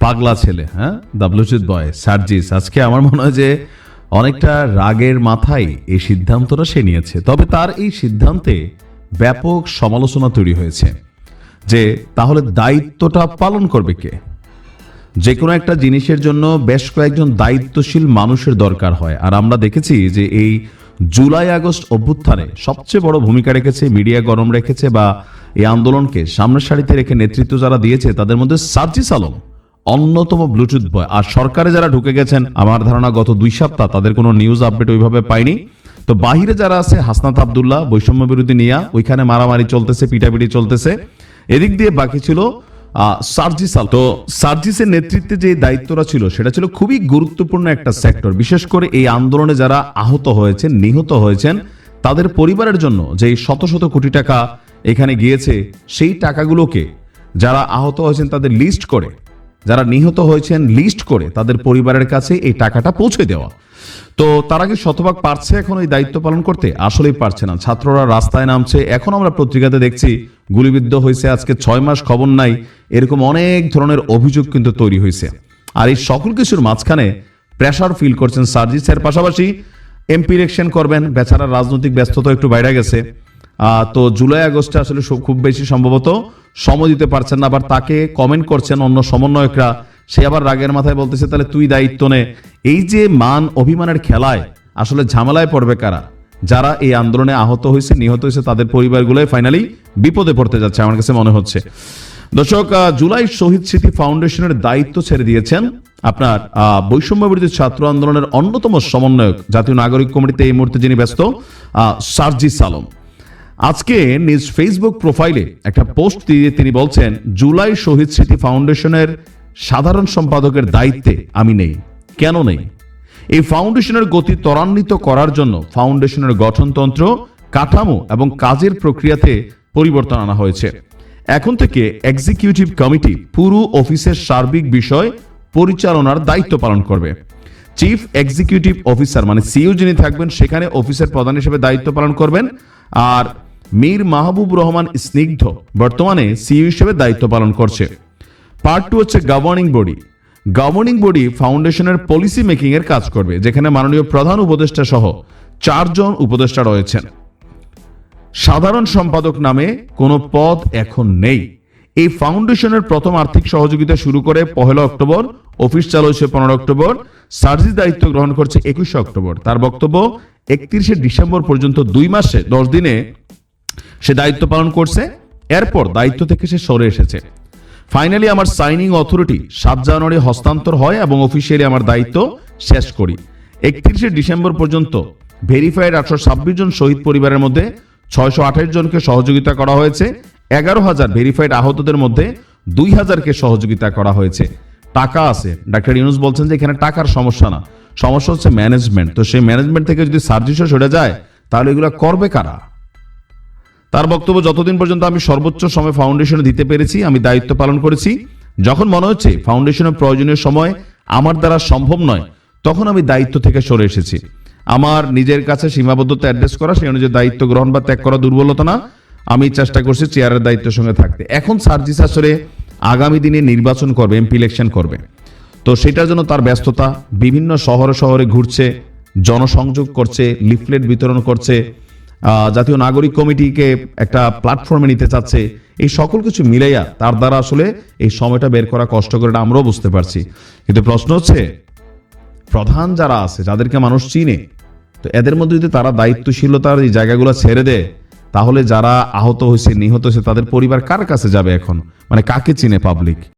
পাগলা ছেলে হ্যাঁ? দাবলুচিত বয় সার্জিস। আজকে আমার মনে হয় যে অনেকটা রাগের মাথায় এই সিদ্ধান্তটা সে নিয়েছে। তবে তার এই সিদ্ধান্তে ব্যাপক সমালোচনা তৈরি হয়েছে যে তাহলে দায়িত্বটা পালন করবে কে? যে কোনো একটা জিনিসের জন্য বেশ কয়েকজন দায়িত্বশীল মানুষের দরকার হয়। আর আমরা দেখেছি যে এই জুলাই আগস্ট অভ্যুত্থানে সবচেয়ে বড় ভূমিকা রেখেছে, মিডিয়া গরম রেখেছে বা এই আন্দোলনকে সামনের সারিতে রেখে নেতৃত্ব যারা দিয়েছে, তাদের মধ্যে সার্জিস আলম। অন্যতম ব্লুটুথ বয়। আর সরকারে যারা ঢুকে গেছেন আমার ধারণা গত দুই সপ্তাহ তাদের কোনো নিউজ আপডেট ওইভাবে পাইনি। তো বাহিরে যারা আছে হাসনাত আবদুল্লাহ বৈষম্য বিরোধী নিয়া ওইখানে মারামারি চলতেছে পিটাপিটি চলতেছে। এদিক দিয়ে বাকি ছিল আহ, সার্জিস তো সার্জিসের নেতৃত্বে যে দায়িত্বটা ছিল সেটা ছিল খুবই গুরুত্বপূর্ণ একটা সেক্টর বিশেষ করে এই আন্দোলনে যারা আহত হয়েছেন নিহত হয়েছেন তাদের পরিবারের জন্য যে শত শত কোটি টাকা এখানে গিয়েছে সেই টাকাগুলোকে যারা আহত হয়েছেন তাদের লিস্ট করে যারা নিহত হয়েছেন লিস্ট করে তাদের পরিবারের কাছে এই টাকাটা পৌঁছে দেওয়া। তো তারা কি শতভাগ পারছে এখন এই দায়িত্ব পালন করতে? আসলেই পারছে না। ছাত্ররা রাস্তায় নামছে। এখন আমরা পত্রিকাতে দেখছি, গুলিবিদ্ধ হয়েছে আজকে ছয় মাস খবর নাই। এরকম অনেক ধরনের অভিযোগ কিন্তু তৈরি হয়েছে। আর এই সকল কিছুর মাঝখানে প্রেশার ফিল করছেন সার্জিসের পাশাপাশি এমপি ইলেকশন করবেন। বেচারা রাজনৈতিক ব্যস্ততা একটু বাইরে গেছে। তো জুলাই আগস্টে আসলে খুব বেশি সম্ভবত সময় দিতে পারছেন না আবার তাকে কমেন্ট করছেন অন্য সমন্বয়করা। সে আবার রাগের মাথায় বলতেছে তাহলে তুই দায়িত্ব নে। এই যে মান অভিমানের খেলায় আসলে ঝামেলায় পড়বে কারা? যারা এই আন্দোলনে আহত হয়েছে নিহত হয়েছে তাদের পরিবারগুলোই ফাইনালি বিপদে পড়তে যাচ্ছে আমার কাছে মনে হচ্ছে। দর্শক জুলাই শহীদ স্মৃতি ফাউন্ডেশনের দায়িত্ব ছেড়ে দিয়েছেন আপনার বৈষম্য বিরোধী ছাত্র আন্দোলনের অন্যতম সমন্বয়ক জাতীয় নাগরিক কমিটিতে এই মুহূর্তে যিনি ব্যস্ত আহ, সার্জিস আলম আজকে নিজ ফেসবুক প্রোফাইলে একটা পোস্ট দিয়ে তিনি বলছেন, জুলাই শহীদ স্মৃতি ফাউন্ডেশনের সাধারণ সম্পাদকের দায়িত্বে আমি নেই। কেন নেই? এই ফাউন্ডেশনের গতি ত্বরান্বিত করার জন্য ফাউন্ডেশনের গঠনতন্ত্র, কাঠামো এবং কাজের প্রক্রিয়াতে পরিবর্তন আনা হয়েছে। এখন থেকে এক্সিকিউটিভ কমিটি পুরো অফিসের সার্বিক বিষয় পরিচালনার দায়িত্ব পালন করবে। চিফ এক্সিকিউটিভ অফিসার মানে সিইও যিনি থাকবেন, সেখানে অফিসের প্রধান হিসেবে দায়িত্ব পালন করবেন। আর মীর মাহবুব রহমান স্নিগ্ধ, বর্তমানে সিইও হিসেবে দায়িত্ব পালন করছে। পার্ট টু হচ্ছে গভর্নিং বডি। গভর্নিং বডি ফাউন্ডেশনের পলিসি মেকিং এর কাজ করবে, যেখানে মাননীয় প্রধান উপদেষ্টা সহ চারজন উপদেষ্টা রয়েছেন। সাধারণ সম্পাদক নামে কোনো পদ এখন নেই। এই ফাউন্ডেশনের প্রথম আর্থিক সহযোগিতা শুরু করে পহেলা অক্টোবর, অফিস চালু হয়েছে পনেরো অক্টোবর, সার্জি দায়িত্ব গ্রহণ করছে একুশে অক্টোবর। তার বক্তব্য, একত্রিশে ডিসেম্বর পর্যন্ত দুই মাসে দশ দিনে সে দায়িত্ব পালন করছে, এরপর দায়িত্ব থেকে সে সরে এসেছে। ফাইনালি আমার সাইনিং অথরিটি সাত জানুয়ারি হস্তান্তর হয় এবং অফিসিয়ালি আমার দায়িত্ব শেষ করি। একত্রিশে ডিসেম্বর পর্যন্ত ভেরিফাইড আটশো ছাব্বিশ জন শহীদ পরিবারের মধ্যে ছয়শো আঠাশ জনকে সহযোগিতা করা হয়েছে। এগারো হাজার ভেরিফাইড আহতদের মধ্যে দুই হাজারকে সহযোগিতা করা হয়েছে। টাকা আছে। ডাক্তার ইউনুস বলছেন যে এখানে টাকার সমস্যা না। সমস্যা হচ্ছে ম্যানেজমেন্ট তো সেই ম্যানেজমেন্ট থেকে যদি সার্জিসও সরে যায়, তাহলে এগুলো করবে কারা? তার বক্তব্য যতদিন পর্যন্ত আমি সর্বোচ্চ সময় ফাউন্ডেশনে দিতে পেরেছি, আমি দায়িত্ব পালন করেছি। যখন মনে হচ্ছে ফাউন্ডেশনের প্রয়োজনীয় সময় আমার দ্বারা সম্ভব নয়, তখন আমি দায়িত্ব থেকে সরে এসেছি। আমার নিজের কাছে সীমাবদ্ধতা অ্যাড্রেস করা, সেই অনুযায়ী দায়িত্ব গ্রহণ বা ত্যাগ করা দুর্বলতা না। আমি চেষ্টা করছি চেয়ারের দায়িত্বের সঙ্গে থাকতে। এখন সার্জিস আসলে আগামী দিনে নির্বাচন করবে এমপি ইলেকশন করবে। তো সেটার জন্য তার ব্যস্ততা, বিভিন্ন শহরে শহরে ঘুরছে, জনসংযোগ করছে লিফলেট বিতরণ করছে জাতীয় নাগরিক কমিটিকে একটা প্ল্যাটফর্মে নিতে চাচ্ছে। এই সকল কিছু মিলাইয়া তার দ্বারা আসলে এই সময়টা বের করা কষ্ট করে এটা আমরাও বুঝতে পারছি। কিন্তু প্রশ্ন হচ্ছে, প্রধান যারা আছে, যাদেরকে মানুষ চিনে, তো এদের মধ্যে যদি তারা দায়িত্বশীলতার এই জায়গাগুলো ছেড়ে দেয়, তাহলে যারা আহত হয়েছে, নিহত হয়েছে, তাদের পরিবার কার কাছে যাবে এখন? মানে কাকে চিনে পাবলিক